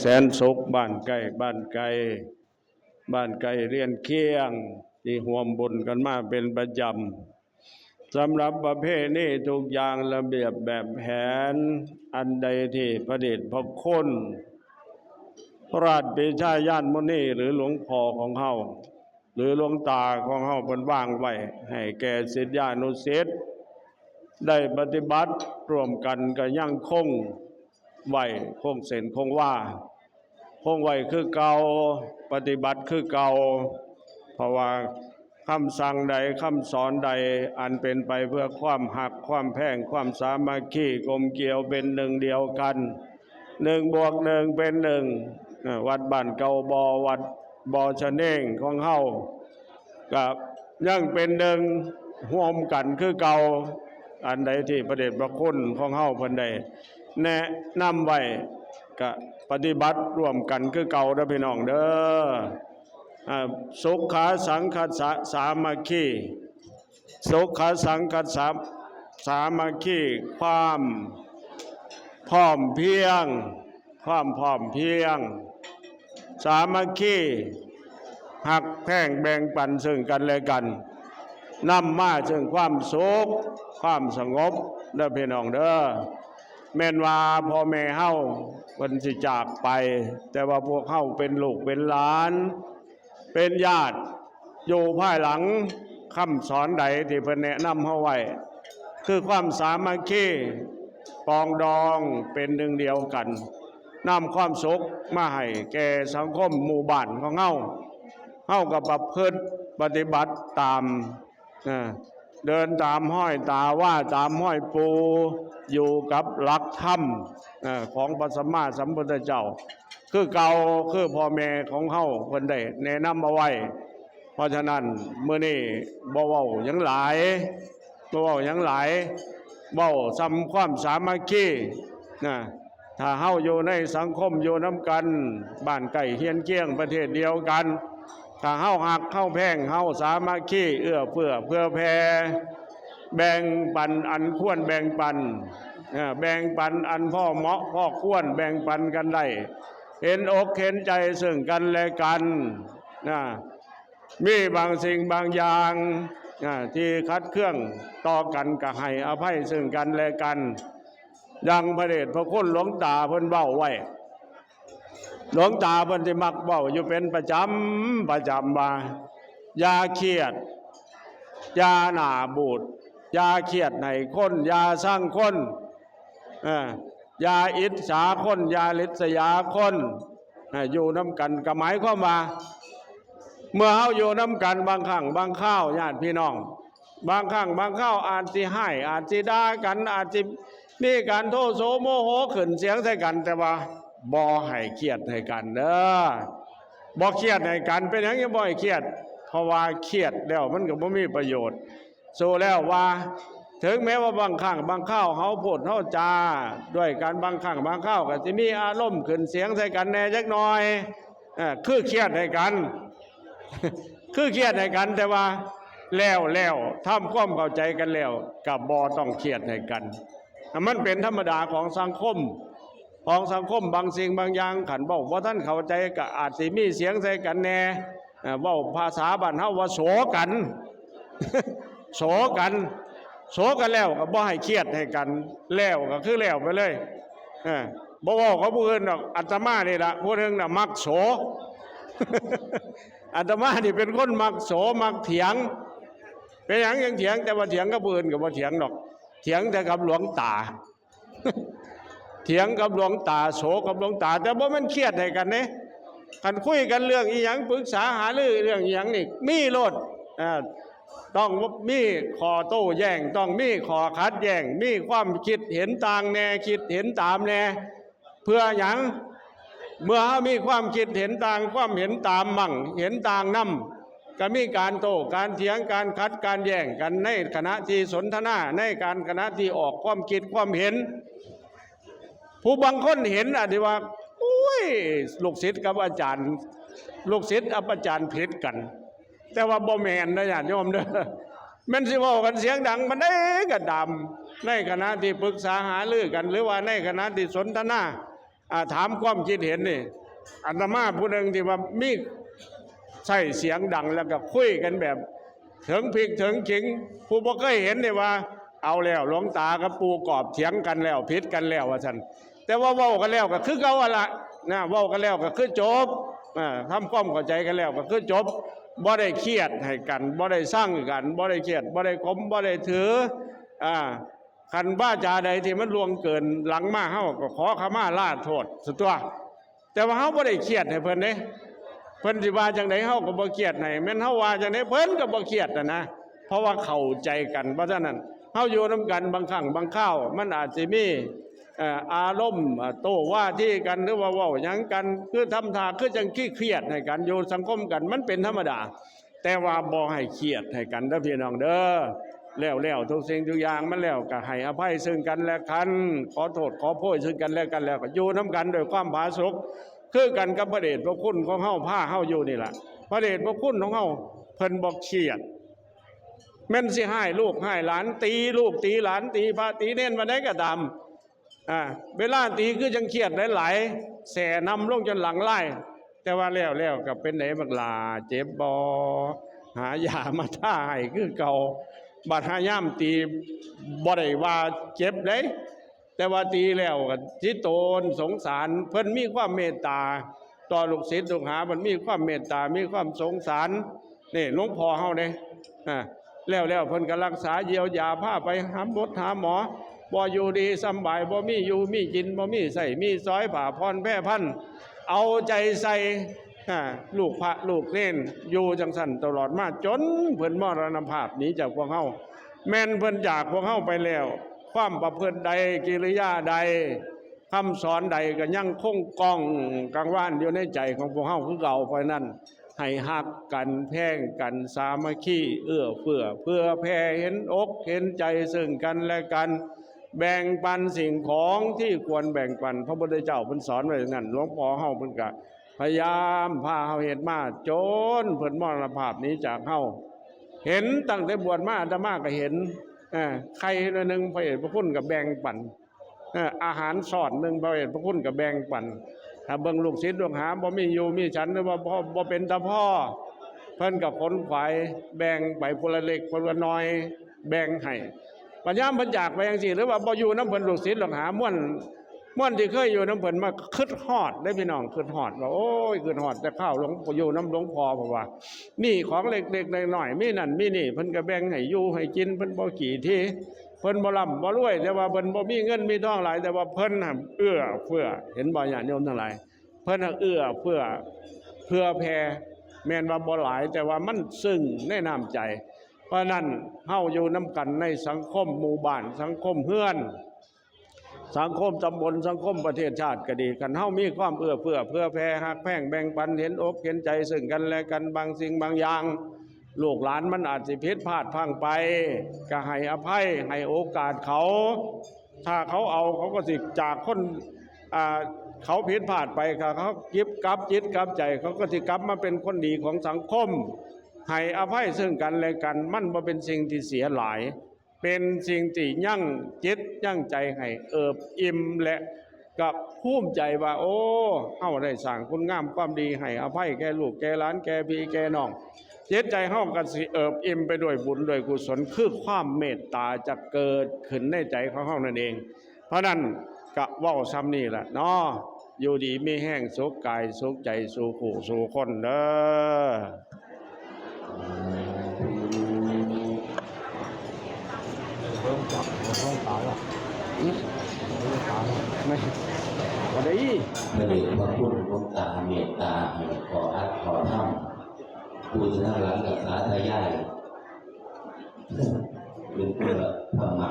แสนสุขบ้านไก่บ้านไก่บ้านไก่เรียนเคียง ที่ห่วมบุญกันมาเป็นประจำสำหรับประเภทนี้ทุกอย่างระเบียบแบบแผน อันใดที่ประดิษฐ์พบคุณพระราชปิชาญาติมุนีหรือหลวงพ่อของเฮาหรือหลวงตาของเฮาเป็นว่างไว้ ให้แก่ศิษยานุศิษย์ได้ปฏิบัติร่วมกันก็ยั่งคง ไหวคงเส้นคงว่า คงไหวคือเก่าปฏิบัติคือเก่าเพราะว่าคำสั่งใดคำสอนใดอันเป็นไปเพื่อความหักความแพ่งความสามัคคีกลมเกลียวเป็นหนึ่งเดียวกันหนึ่งบวกหนึ่งเป็นหนึ่งวัดบ้านเก่าบอวัดบอชะเน่งของเฮากับยังเป็นหนึ่งห่วมกันคือเก่าอันใดที่ประเดชพระคุณของเฮาพิ่นได้ แนะนำไว้ก็ปฏิบัติร่วมกันคือเก่าเด้อพี่น้องเด้ออ่าสุขาสังคัสสามัคคีสุขาสังคัสสะสามัคคีความพร้อมเพียง ความพร้อมเพียง สามัคคีหักแพ่งแบ่งปันซึ่งกันและกันนำมาซึ่งความสุขความสงบเด้อพี่น้องเด้อ แม่นว่าพ่อแม่เฮาเพิ่นสิจากไป แต่ว่าพวกเฮาเป็นลูกเป็นหลาน เป็นญาติอยู่ภายหลังคำสอนใดที่เพิ่นแนะนำเฮาไว้คือความสามัคคีปองดองเป็นหนึ่งเดียวกันนำความสุขมาให้แก่สังคมหมู่บ้านของเฮาเฮากับประพฤติปฏิบัติตาม เดินตามห้อยตาว่าตามห้อยปูอยู่กับหลักธรรมของพระสัมมาสัมพุทธเจ้า คือเก่าคือพ่อแม่ของเฮาเพิ่นได้แนะนำเอาไว้ เพราะฉะนั้นเมื่อนี้บ่เว้าหยังหลายบ่เว้าหยังหลายเว้าซ้ำความสามัคคีนะถ้าเฮาอยู่ในสังคมอยู่น้ำกัน บ้านไก่เฮียนเกี้ยงประเทศเดียวกัน ถ้าเฮาหักเฮาแพงเฮาสามัคคีเอื้อเฟื้อเพื่อแผ่แบ่งปันอันควรแบ่งปันแบ่งปันอันพ่อเหมาะพ่อควรแบ่งปันกันได้เห็นอกเห็นใจซึ่งกันและกันนะมีบางสิ่งบางอย่างนะที่คัดเครื่องต่อกันก็ให้อภัยซึ่งกันและกัน ยังพระเดชพระคุณหลวงตาเพิ่นเบ้าไว้ หลวงตาเพิ่นที่มักเบ้าอยู่เป็นประจำประจำว่าอย่าเครียดยาหนาบูดยาเครียดในคนยาสร้างคนเอ่อยาอิจฉาคนยาลิษยาคนเอ่อยู่น้ำกันก็หมายความว่าเมื่อเฮาอยู่น้ำกันบางครั้งบางข้าวญาติพี่น้อง บางครั้งบางข้าวอาจสิให้ อาจสิด่ากันอาจสิมีการโทษโสโมโหขึ้นเสียงใส่กันแต่ว่า บ่ให้เครียดให้กันเด้อบ่เครียดในกันเป็นหยังยังบ่ให้เครียด เพราะว่าเครียดแล้วมันก็บ่มีประโยชน์สู้แล้วว่า ถึงแม้ว่าบางครั้งบางข้าวเฮาพูดเฮาจาด้วยการบางครั้งบางข้าวก็สิมีอารมณ์ขึ้นเสียงใส่กันแน่จักหน่อยอคือเครียดให้กัน คือเครียดให้กันแต่ว่าแล้วแล้วทำความเข้าใจกันแล้วกับบ่ต้องเครียดให้กัน มันเป็นธรรมดาของสังคม ของสังคมบางสิ่งบางอย่างขันบอกว่าท่านเข้าใจก็อาจสิมีเสียงใส่กันแน่เอ่อเว่าภาษาบ้านเฮาว่าโสกันโสกันโสกันแล้วก็บ่ให้เครียดให้กันแล้วก็คือแล้วไปเลยเออบ่เว้าเขาผู้อื่นดอกอาตมานี่ละผู้หนึงน่ะมักโสอาตมานี่เป็นคนมักโสมักเถียง เป็นหยังยังเถียงแต่ว่าเถียงกับผู้อื่นก็บ่เถียงดอก เถียงแต่กับหลวงตา เถียงกับหลวงตาโศกับหลวงตา แต่ว่ามันเครียดให้กันเนี่ยกันคุยกันเรื่องอีหยังปรึกษาหารือเรื่องอีหยังนี่มีโลดอ่าต้องมีขอโต้แย้งต้องมีขอคัดแย้งมีความคิดเห็นต่างแน่คิดเห็นตามแน่เพื่อหยังเมื่อมีความคิดเห็นต่างความเห็นตามมั่งเห็นต่างนำก็มีการโต้การเถียงการคัดการแย้งกันในคณะที่สนทนาในการคณะที่ออกความคิดความเห็น ผู้บางคนเห็นอาจจะว่าอุ้ยลูกศิษย์กับอาจารย์ ลูกศิษย์กับอาจารย์ผิดกัน แต่ว่าบ่แมนนะญาติโยมเด้อแมันสิเว้ากันเสียงดังมันได้กระดำในคณะที่ปรึกษาหารือกัน หรือว่าในคณะที่สนทนาถามความคิดเห็นนี่อาตมาผู้หนึ่งที่ว่ามีใส่เสียงดังแล้วก็คุยกันแบบถึงพริกถึงขิง ผู้บ่เคยเห็นนี่ว่า เอาแล้วหลวงตากับปูกรอบเถียงกันแล้วพิษกันแล้วว่าซั่น แต่ว่าเว้ากันแล้วก็คือเก่าอะละนะเว้ากันแล้วก็คือจบทำความเข้าใจกันแล้วก็คือจบบ่ได้เครียดให้กันบ่ได้สร้างกันบ่ได้เครียดบ่ได้กลมบ่ได้ถืออ่าคันบ้าจาใดที่มันล่วงเกินหลังมาเฮาก็ขอขมาลาโทษสุดตัว แต่ว่าเฮาบ่ได้เครียดให้เพิ่นเด้เพิ่นสิว่าจังไดเฮาก็บ่เครียดให้แม่นเฮาว่าจังไดเพิ่นก็บ่เครียดนะนะเพราะว่าเข้าใจกันเพราะฉะนั้นเฮาอยู่นํกันบางครั้งบางคราวมันอาจสิมี อารมณ์โต้ว่าที่กันหรือว่าว้าหยังกันคือทำท่าคือจังขี้เครียดให้กันอยู่สังคมกันมันเป็นธรรมดา แต่ว่าบ่ให้เครียดให้กันเด้อพี่น้องเด้อแล้วแล้วทุกสิ่งทุกอย่างมันแล้วก็ให้อภัยซึ่งกันและกันขอโทษขอโพยซึ่งกันและกันแล้วก็อยู่น้ำกันโดยความผาสุกคือกันกับพระเดชพระคุณของเฮาผ้าเฮาอยู่นี่แหละพระเดชพระคุณของเฮาเพิ่นบอกเครียดแม่นสิให้ลูกให้หลานตีลูกตีหลานตีพระตีเน้นมาได้ก็ตาม อ่าเวลาตีคือจังเครียดหลายๆแสนำลงจนหลังไล่แต่ว่าแล้วแล้วก็เป็นไหนบักลาเจ็บบอหายามาท่าให้คือเก่าบัดหาย่ามตีบ่ได้ว่าเจ็บเด้แต่ว่าตีแล้วก็สิตโตนสงสาร เพิ่นมีความเมตตา ต่อลูกศิษย์ลูกหามันมีความเมตตา มีความสงสารนี่หลวงพ่อเฮาเด้อ่าแล้วแล้วเพิ่นก็รักษาเยียวยาพาไปหาบดหาหมอ บ่อยู่ดีสบายบ่มีอยู่มีกินบ่มีใส่มีซอยผ่าพรแพร่พันเอาใจใส่ลูกพระลูกเน้นอยู่จังสั่นตลอดมาจนเพิ่นมรณภาพหนีจากพวกเฮาแม่นเพิ่นจากพวกเฮาไปแล้ว ความประพฤติใดกิริยาใดคำสอนใดก็ยังคงกองกังว่านอยู่ในใจของพวกเฮาคือเก่าเพราะนั้นให้ฮักกันแพ่งกันสามัคคีเอื้อเฟื้อเพื่อแผ่เห็นอกเห็นใจซึ่งกันและกัน แบ่งปันสิ่งของที่ควรแบ่งปัน พระพุทธเจ้าเพิ่นสอนไว้อย่างนั้นหลวงพ่อเฮาเพิ่นก็พยายามพาเฮาเฮ็ดมาจนเพิ่นมรณภาพนี้จากเฮาเห็นตั้งแต่บวชมาอาตมาก็เห็นอ่อใครหนึ่งพระเอกพระคุณกับแบ่งปันอาหารสอดหนึ่งพระเอกพระคุณกับแบ่งปันถ้าเบิ่งลูกศิษย์ลูกหาบ่มีอยู่มีฉันหรือว่าบ่บ่เป็นตาพ่อ เพิ่นกับขนขวายแบ่งไปพละเล็กพละน้อย แบ่งให้ ปัญญามเพิ่นจากไปจังซี่หรือว่าบ่อยู่น้ำเพิ่นลูกศิษย์ลูกหาม่วนม่วนที่เคยอยู่น้ำเพิ่นมาคิดฮอดได้พี่น้องคิดฮอดว่าโอ้ยคิดฮอดแต่ข้าวหลวงอยู่น้ำหลวงพ่อเพราะว่ามีของเล็กๆหน้อยๆมีนั่นมีนี่เพิ่นก็แบ่งให้อยู่ให้กินเพิ่นบ่กี่ที่เพิ่นบ่ร่ำบ่รวย แต่ว่าเพิ่นบ่มีเงินมีทองหลาย แต่ว่าเพิ่นเอื้อเฟื้อเห็นบ่ญาติโยมทั้งหลายเพิ่นเอื้อเฟื้อเพื่อแผ่แม่นว่าบ่หลาย แต่ว่ามันซึ้งในน้ำใจ เพราะนั้นเฮาอยู่นํกันในสังคมหมู่บ้านสังคมเฮือน สังคมตำบลสังคมประเทศชาติก็ดีกันเฮามีความเอื้อเฟื้อเพื่อแผ่หักแพ่งแบ่งปันเห็นอกเห็นใจซึ่งกันและกันบางสิ่งบางอย่างลูกหลานมันอาจสิผิดพลาดพังไป ก็ให้อภัยให้โอกาสเขา ถ้าเขาเอาเขาก็สิจากคนอ่าเขาผิดพลาดไปก็เขายิบกับจิตกับใจ เขาก็สิกลับมาเป็นคนดีของสังคม ให้อภัยซึ่งกันและกัน มันบ่เป็นสิ่งที่เสียหลาย เป็นสิ่งที่ยั่งจิตยั่งใจให้เอิบอิ่มและกับภูมิใจว่า โอ้เฮาได้สร้างคุณงามความดีให้อภัยแก่ลูกแก่หลานแก่พี่แก่น้องจิตใจเฮาก็สิเอิบอิ่มไปด้วยบุญด้วยกุศลคือความเมตตาจะเกิดขึ้นในใจของเฮานั่นเอง เพราะนั้นกะว้าซ้ำนี่แหละเนาะอยู่ดีมีแห้งสุขกายสุขใจสู่ผู้สู่คนเด้อ ไม่วันนี้พระเดชพระคุณหลวงตาเมตตาให้ขออัดขอทำปูชนาหลังกับสาธยายเป็นเพื่อธรรมะ